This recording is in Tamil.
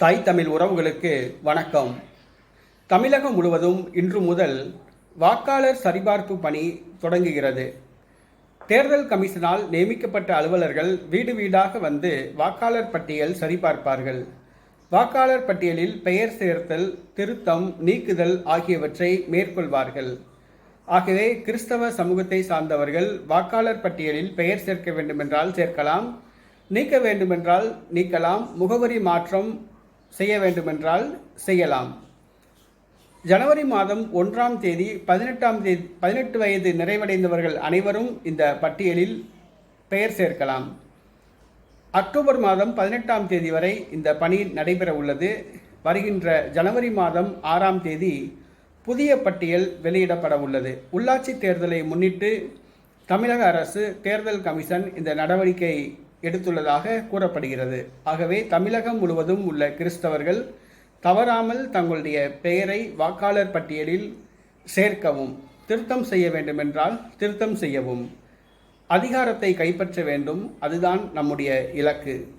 தாய் தமிழ் உறவுகளுக்கு வணக்கம். தமிழகம் முழுவதும் இன்று முதல் வாக்காளர் சரிபார்ப்பு பணி தொடங்குகிறது. தேர்தல் கமிஷனால் நியமிக்கப்பட்ட அலுவலர்கள் வீடு வீடாக வந்து வாக்காளர் பட்டியல் சரிபார்ப்பார்கள். வாக்காளர் பட்டியலில் பெயர் சேர்த்தல் திருத்தம் நீக்குதல் ஆகியவற்றை மேற்கொள்வார்கள். ஆகவே கிறிஸ்தவ சமூகத்தை சார்ந்தவர்கள் வாக்காளர் பட்டியலில் பெயர் சேர்க்க வேண்டுமென்றால் சேர்க்கலாம் நீக்க வேண்டுமென்றால் நீக்கலாம் முகவரி மாற்றம் செய்ய வேண்டுமென்றால் செய்யலாம். ஜனவரி மாதம் ஒன்றாம் தேதி பதினெட்டாம் தேதி பதினெட்டு வயது நிறைவடைந்தவர்கள் அனைவரும் இந்த பட்டியலில் பெயர் சேர்க்கலாம். அக்டோபர் மாதம் பதினெட்டாம் தேதி வரை இந்த பணி நடைபெற உள்ளது. வருகின்ற ஜனவரி மாதம் ஆறாம் தேதி புதிய பட்டியல் வெளியிடப்பட உள்ளது. உள்ளாட்சி தேர்தலை முன்னிட்டு தமிழக அரசு தேர்தல் கமிஷன் இந்த நடவடிக்கை எடுத்துள்ளதாக கூறப்படுகிறது. ஆகவே தமிழகம் முழுவதும் உள்ள கிறிஸ்தவர்கள் தவறாமல் தங்களுடைய பெயரை வாக்காளர் பட்டியலில் சேர்க்கவும் திருத்தம் செய்ய வேண்டுமென்றால் திருத்தம் செய்யவும் அதிகாரத்தை கைப்பற்ற வேண்டும். அதுதான் நம்முடைய இலக்கு.